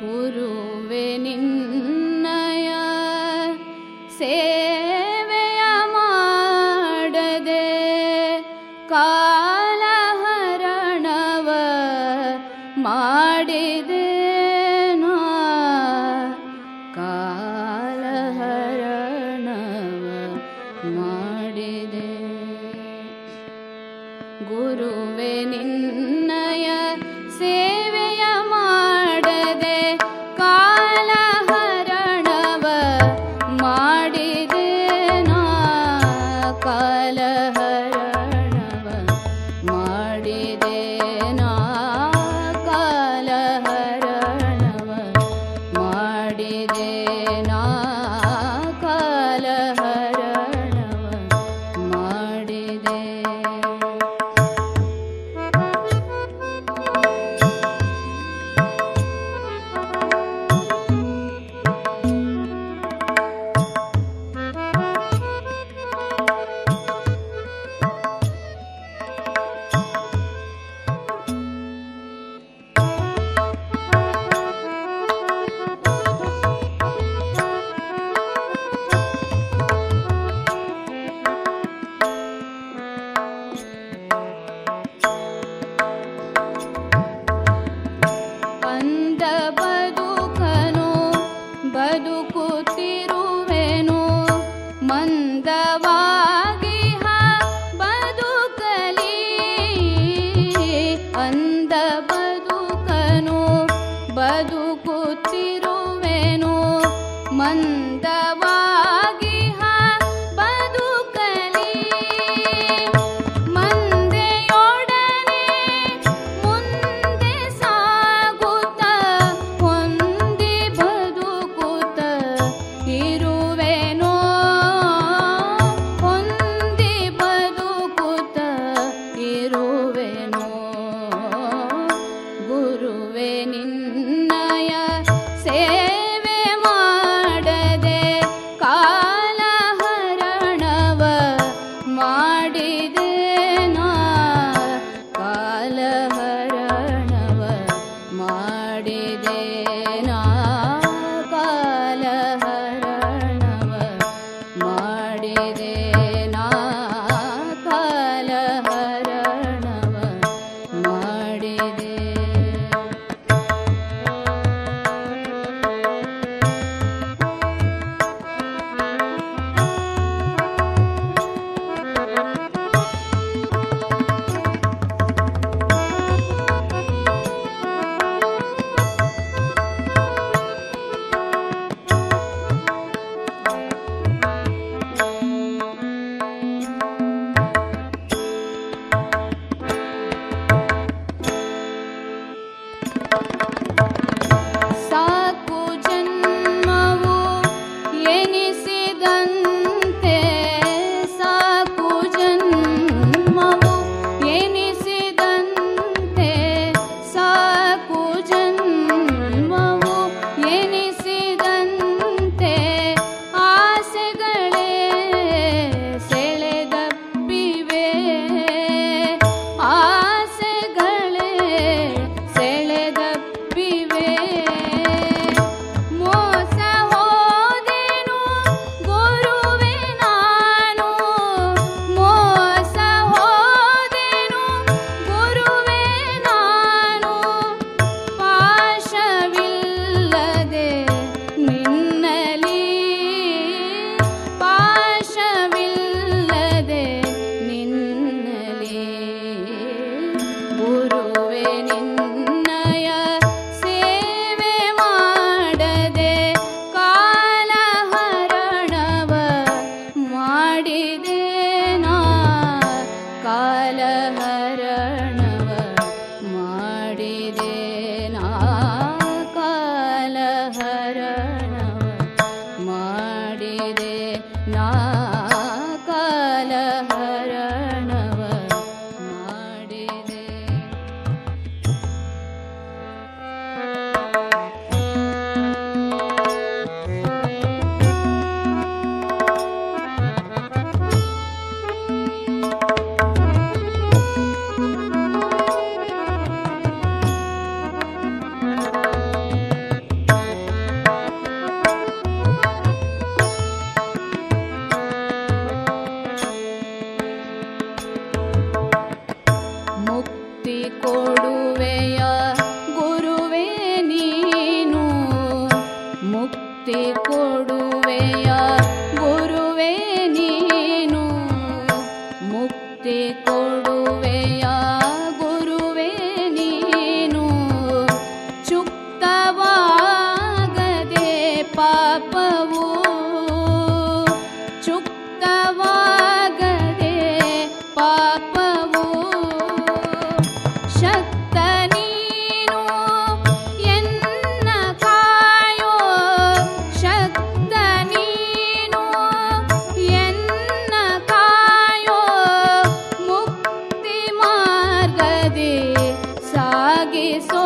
गुरुवे निन्नय से ಕಾಲಹರಣವ ಮಾಡಿದೆ ಗುರುವೆ ನಿನ್ನಯ ಬದುಕುತ್ತಿರುವೆನು ಮಂದವಾಗಿ Hara सागे सो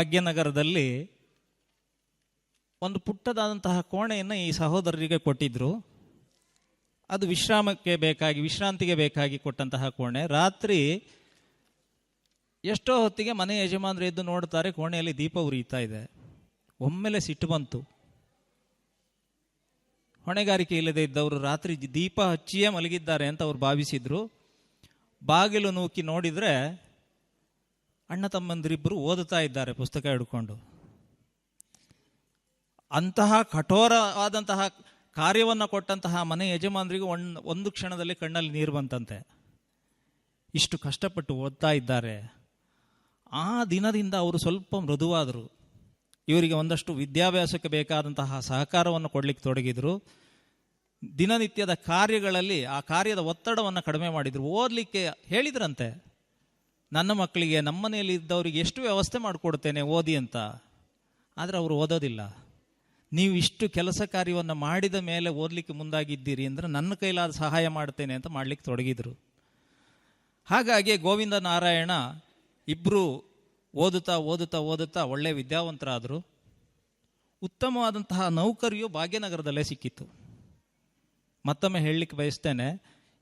ಭಾಗ್ಯನಗರದಲ್ಲಿ ಒಂದು ಪುಟ್ಟದಾದಂತಹ ಕೋಣೆಯನ್ನು ಈ ಸಹೋದರರಿಗೆ ಕೊಟ್ಟಿದ್ರು. ಅದು ವಿಶ್ರಾಮಕ್ಕೆ ಬೇಕಾಗಿ, ವಿಶ್ರಾಂತಿಗೆ ಬೇಕಾಗಿ ಕೊಟ್ಟಂತಹ ಕೋಣೆ. ರಾತ್ರಿ ಎಷ್ಟೋ ಹೊತ್ತಿಗೆ ಮನೆ ಯಜಮಾನರು ಎದ್ದು ನೋಡ್ತಾರೆ, ಕೋಣೆಯಲ್ಲಿ ದೀಪ ಉರಿಯುತ್ತಾ ಇದೆ. ಒಮ್ಮೆಲೆ ಸಿಟ್ಟು ಬಂತು. ಹೊಣೆಗಾರಿಕೆ ಇಲ್ಲದೆ ಇದ್ದವರು ರಾತ್ರಿ ದೀಪ ಹಚ್ಚಿಯೇ ಮಲಗಿದ್ದಾರೆ ಅಂತ ಅವ್ರು ಭಾವಿಸಿದ್ರು. ಬಾಗಿಲು ನೂಕಿ ನೋಡಿದ್ರೆ ಅಣ್ಣ ತಮ್ಮಂದಿರಿಬ್ಬರು ಓದುತ್ತಾ ಇದ್ದಾರೆ ಪುಸ್ತಕ ಹಿಡ್ಕೊಂಡು. ಅಂತಹ ಕಠೋರವಾದಂತಹ ಕಾರ್ಯವನ್ನು ಕೊಟ್ಟಂತಹ ಮನೆ ಯಜಮಾನರಿಗೆ ಒನ್, ಒಂದು ಕ್ಷಣದಲ್ಲಿ ಕಣ್ಣಲ್ಲಿ ನೀರು ಬಂತಂತೆ. ಇಷ್ಟು ಕಷ್ಟಪಟ್ಟು ಓದ್ತಾ ಇದ್ದಾರೆ. ಆ ದಿನದಿಂದ ಅವರು ಸ್ವಲ್ಪ ಮೃದುವಾದರು. ಇವರಿಗೆ ಒಂದಷ್ಟು ವಿದ್ಯಾಭ್ಯಾಸಕ್ಕೆ ಬೇಕಾದಂತಹ ಸಹಕಾರವನ್ನು ಕೊಡಲಿಕ್ಕೆ ತೊಡಗಿದರು. ದಿನನಿತ್ಯದ ಕಾರ್ಯಗಳಲ್ಲಿ ಆ ಕಾರ್ಯದ ಒತ್ತಡವನ್ನು ಕಡಿಮೆ ಮಾಡಿದರು. ಓದಲಿಕ್ಕೆ ಹೇಳಿದ್ರಂತೆ. ನನ್ನ ಮಕ್ಕಳಿಗೆ ನಮ್ಮ ಮನೆಯಲ್ಲಿ ಇದ್ದವರಿಗೆ ಎಷ್ಟು ವ್ಯವಸ್ಥೆ ಮಾಡಿಕೊಡ್ತೇನೆ ಓದಿ ಅಂತ, ಆದರೆ ಅವರು ಓದೋದಿಲ್ಲ. ನೀವು ಇಷ್ಟು ಕೆಲಸ ಕಾರ್ಯವನ್ನು ಮಾಡಿದ ಮೇಲೆ ಓದಲಿಕ್ಕೆ ಮುಂದಾಗಿದ್ದೀರಿ ಅಂದರೆ ನನ್ನ ಕೈಲಾದ ಸಹಾಯ ಮಾಡ್ತೇನೆ ಅಂತ ಮಾಡಲಿಕ್ಕೆ ತೊಡಗಿದರು. ಹಾಗಾಗಿ ಗೋವಿಂದ ನಾರಾಯಣ ಇಬ್ಬರು ಓದುತ್ತಾ ಓದುತ್ತಾ ಓದುತ್ತಾ ಒಳ್ಳೆಯ ವಿದ್ಯಾವಂತರಾದರು. ಉತ್ತಮವಾದಂತಹ ನೌಕರಿಯು ಭಾಗ್ಯನಗರದಲ್ಲೇ ಸಿಕ್ಕಿತ್ತು. ಮತ್ತೊಮ್ಮೆ ಹೇಳಲಿಕ್ಕೆ ಬಯಸ್ತೇನೆ,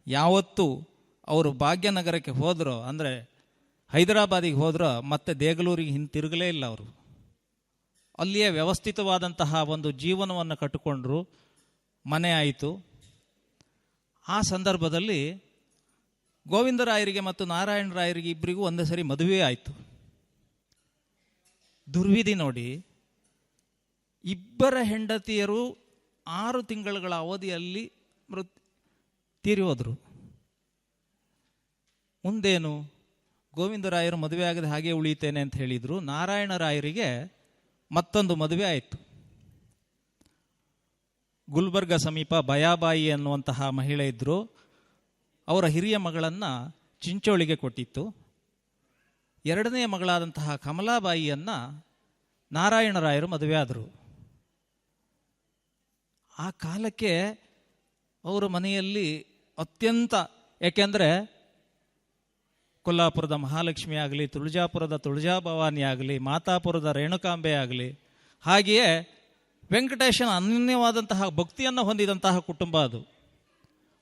ಯಾವತ್ತು ಅವರು ಭಾಗ್ಯನಗರಕ್ಕೆ ಹೋದರೋ ಅಂದರೆ ಹೈದರಾಬಾದಿಗೆ ಹೋದ್ರೆ ಮತ್ತೆ ದೇಗಲೂರಿಗೆ ಹಿಂತಿರುಗಲೇ ಇಲ್ಲ ಅವರು. ಅಲ್ಲಿಯೇ ವ್ಯವಸ್ಥಿತವಾದಂತಹ ಒಂದು ಜೀವನವನ್ನು ಕಟ್ಟಿಕೊಂಡ್ರು. ಮನೆ ಆಯಿತು. ಆ ಸಂದರ್ಭದಲ್ಲಿ ಗೋವಿಂದರಾಯರಿಗೆ ಮತ್ತು ನಾರಾಯಣರಾಯರಿಗೆ ಇಬ್ಬರಿಗೂ ಒಂದೇ ಸರಿ ಮದುವೆ ಆಯಿತು. ದುರ್ವಿಧಿ ನೋಡಿ, ಇಬ್ಬರ ಹೆಂಡತಿಯರು ಆರು ತಿಂಗಳುಗಳ ಅವಧಿಯಲ್ಲಿ ಮೃತ್ ತೀರಿ ಹೋದರು. ಮುಂದೇನು? ಗೋವಿಂದರಾಯರು ಮದುವೆ ಆಗದೆ ಹಾಗೆ ಉಳಿತೇನೆ ಅಂತ ಹೇಳಿದರು. ನಾರಾಯಣರಾಯರಿಗೆ ಮತ್ತೊಂದು ಮದುವೆ ಆಯಿತು. ಗುಲ್ಬರ್ಗ ಸಮೀಪ ಬಯಾಬಾಯಿ ಅನ್ನುವಂತಹ ಮಹಿಳೆ ಇದ್ದರು ಅವರ ಹಿರಿಯ ಮಗಳನ್ನು ಚಿಂಚೋಳಿಗೆ ಕೊಟ್ಟಿತ್ತು. ಎರಡನೆಯ ಮಗಳಾದಂತಹ ಕಮಲಾಬಾಯಿಯನ್ನು ನಾರಾಯಣರಾಯರು ಮದುವೆ ಆದರು. ಆ ಕಾಲಕ್ಕೆ ಅವರ ಮನೆಯಲ್ಲಿ ಅತ್ಯಂತ ಏಕೆಂದರೆ ಕೊಲ್ಲಾಪುರದ ಮಹಾಲಕ್ಷ್ಮಿ ಆಗಲಿ, ತುಳಜಾಪುರದ ತುಳಜಾ ಭವಾನಿ ಆಗಲಿ, ಮಾತಾಪುರದ ರೇಣುಕಾಂಬೆ ಆಗಲಿ, ಹಾಗೆಯೇ ವೆಂಕಟೇಶನ ಅನನ್ಯವಾದಂತಹ ಭಕ್ತಿಯನ್ನು ಹೊಂದಿದಂತಹ ಕುಟುಂಬ ಅದು.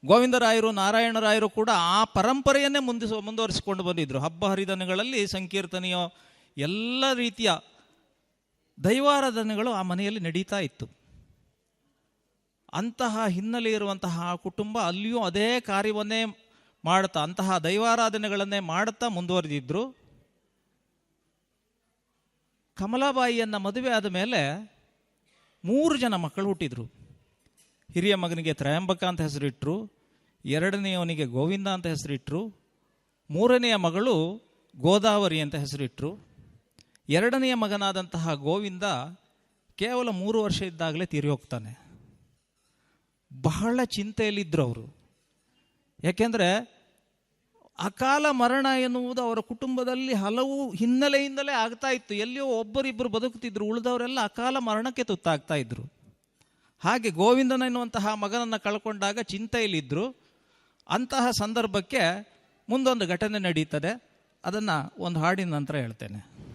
ಗೋವಿಂದರಾಯರು, ನಾರಾಯಣರಾಯರು ಕೂಡ ಆ ಪರಂಪರೆಯನ್ನೇ ಮುಂದಿಸ, ಮುಂದುವರಿಸಿಕೊಂಡು ಬಂದಿದ್ದರು ಹಬ್ಬ ಹರಿದನಗಳಲ್ಲಿ ಸಂಕೀರ್ತನೆಯೋ, ಎಲ್ಲ ರೀತಿಯ ದೈವಾರಾಧನೆಗಳು ಆ ಮನೆಯಲ್ಲಿ ನಡೀತಾ ಇತ್ತು. ಅಂತಹ ಹಿನ್ನೆಲೆ ಇರುವಂತಹ ಆ ಕುಟುಂಬ ಅಲ್ಲಿಯೂ ಅದೇ ಕಾರ್ಯವನ್ನೇ ಮಾಡ್ತಾ ಅಂತಹ ದೈವಾರಾಧನೆಗಳನ್ನೇ ಮಾಡುತ್ತಾ ಮುಂದುವರೆದಿದ್ರು. ಕಮಲಾಬಾಯಿಯನ್ನ ಮದುವೆ ಆದ ಮೇಲೆ ಮೂರು ಜನ ಮಕ್ಕಳು ಹುಟ್ಟಿದ್ರು. ಹಿರಿಯ ಮಗನಿಗೆ ತ್ರಯಂಬಕ ಅಂತ ಹೆಸರಿಟ್ಟರು ಎರಡನೆಯವನಿಗೆ ಗೋವಿಂದ ಅಂತ ಹೆಸರಿಟ್ಟರು ಮೂರನೆಯ ಮಗಳು ಗೋದಾವರಿ ಅಂತ ಹೆಸರಿಟ್ಟರು ಎರಡನೆಯ ಮಗನಾದಂತಹ ಗೋವಿಂದ ಕೇವಲ ಮೂರು ವರ್ಷ ಇದ್ದಾಗಲೇ ತೀರಿ ಹೋಗ್ತಾನೆ. ಬಹಳ ಚಿಂತೆಯಲ್ಲಿದ್ದರು ಅವರು. ಯಾಕೆಂದರೆ ಅಕಾಲ ಮರಣ ಎನ್ನುವುದು ಅವರ ಕುಟುಂಬದಲ್ಲಿ ಹಲವು ಹಿನ್ನೆಲೆಯಿಂದಲೇ ಆಗ್ತಾ ಇತ್ತು. ಎಲ್ಲಿಯೋ ಒಬ್ಬರಿಬ್ಬರು ಬದುಕುತ್ತಿದ್ರು, ಉಳಿದವರೆಲ್ಲ ಅಕಾಲ ಮರಣಕ್ಕೆ ತುತ್ತಾಗ್ತಾ ಇದ್ರು. ಹಾಗೆ ಗೋವಿಂದನ ಎನ್ನುವಂತಹ ಮಗನನ್ನು ಕಳ್ಕೊಂಡಾಗ ಚಿಂತೆಯಲ್ಲಿದ್ದರು ಅಂತಹ ಸಂದರ್ಭಕ್ಕೆ ಮುಂದೊಂದು ಘಟನೆ ನಡೀತದೆ. ಅದನ್ನು ಒಂದು ಹಾಡಿನ ನಂತರ ಹೇಳ್ತೇನೆ.